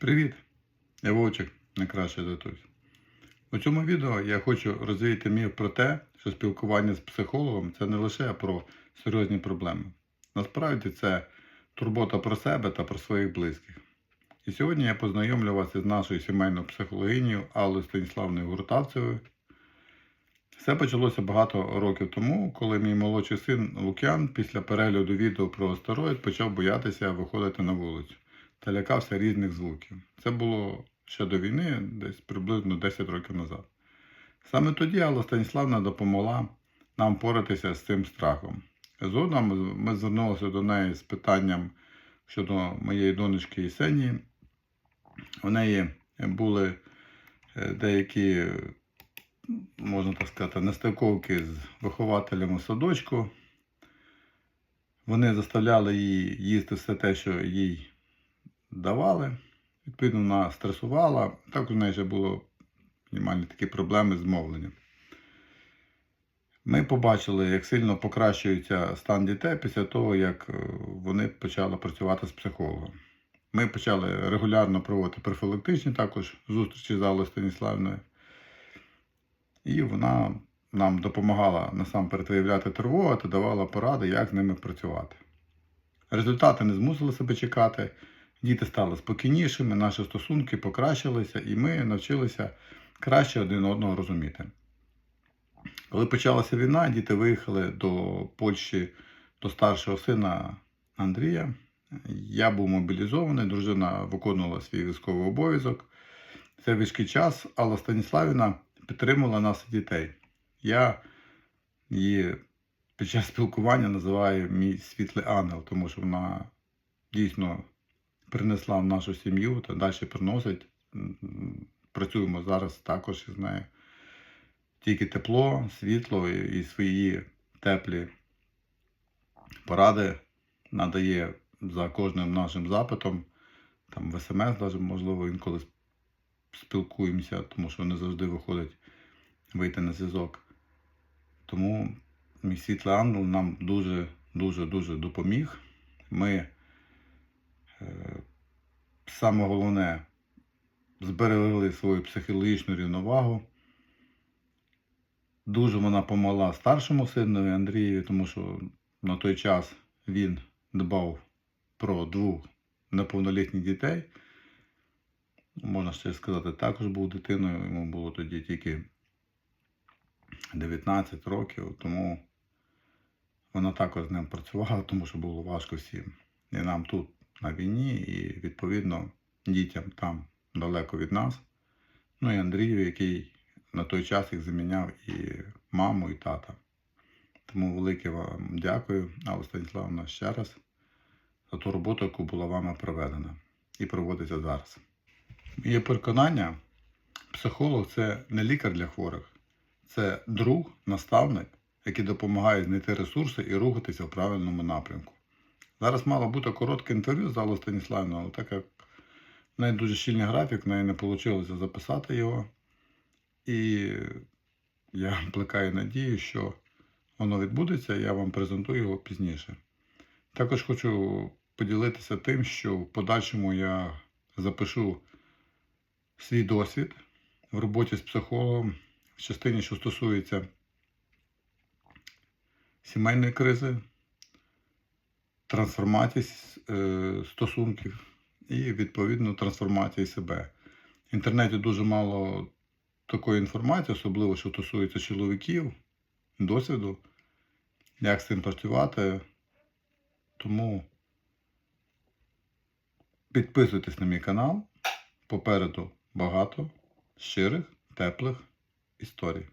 Привіт! Я Вовчик, найкраще датусь. У цьому відео я хочу розвіяти міф про те, що спілкування з психологом це не лише про серйозні проблеми. Насправді це турбота про себе та про своїх близьких. І сьогодні я познайомлю вас із нашою сімейною психологинею Аллою Станіславною Гуртавцевою. Все почалося багато років тому, коли мій молодший син Лук'ян після перегляду відео про астероїд почав боятися виходити на вулицю та лякався різних звуків. Це було ще до війни, десь приблизно 10 років назад. Саме тоді Алла Станіславна допомогла нам поратися з цим страхом. Згодом ми звернулися до неї з питанням щодо моєї донечки Єсенії. У неї були е, деякі, можна так сказати, нестиковки з вихователями садочку. Вони заставляли її їсти все те, що їй давали. Відповідно, вона стресувала. Також у неї ще було мінімальні такі проблеми з мовленням. Ми побачили, як сильно покращується стан дітей після того, як е, вони почали працювати з психологом. Ми почали регулярно проводити профілактичні також зустрічі з Аллою Станіславною. І вона нам допомагала насамперед виявляти тривогу та давала поради, як з ними працювати. Результати не змусили себе чекати. Діти стали спокійнішими, наші стосунки покращилися, і ми навчилися краще один одного розуміти. Коли почалася війна, діти виїхали до Польщі до старшого сина Андрія. Я був мобілізований, дружина виконувала свій військовий обов'язок. Це важкий час, Алла Станіславівна підтримувала нас дітей. Я її під час спілкування називаю мій світлий ангел, тому що вона дійсно принесла в нашу сім'ю та далі приносить. Працюємо зараз також із нею. Тільки тепло, світло і свої теплі поради надає за кожним нашим запитом. Там в смс, навіть, можливо, інколи спілкуємося, тому що не завжди виходить вийти на зв'язок. Тому мій світлий ангел нам дуже-дуже дуже допоміг. Ми саме головне зберегли свою психологічну рівновагу. Дуже вона помогла старшому синові Андрієві, тому що на той час він дбав про двох неповнолітніх дітей. Можна ще сказати, також був дитиною, йому було тоді тільки 19 років, тому вона також з ним працювала, тому що було важко всім. І нам тут на війні, і відповідно дітям там далеко від нас. Ну і Андрію, який на той час їх заміняв і маму, і тата. Тому велике вам дякую, Алла Станіславовна, ще раз за ту роботу, яку була вами проведена і проводиться зараз. Моє переконання, психолог це не лікар для хворих, це друг, наставник, який допомагає знайти ресурси і рухатися в правильному напрямку. Зараз мало бути коротке інтерв'ю з Аллою Станіславною, але так як в неї дуже щільний графік, в неї не вийшло записати його. І я плекаю надію, що воно відбудеться, я вам презентую його пізніше. Також хочу поділитися тим, що в подальшому я запишу свій досвід в роботі з психологом в частині, що стосується сімейної кризи, трансформації е, стосунків і, відповідно, трансформації себе. В інтернеті дуже мало такої інформації, особливо, що стосується чоловіків, досвіду, як з цим працювати. Тому підписуйтесь на мій канал. Попереду багато щирих, теплих історій.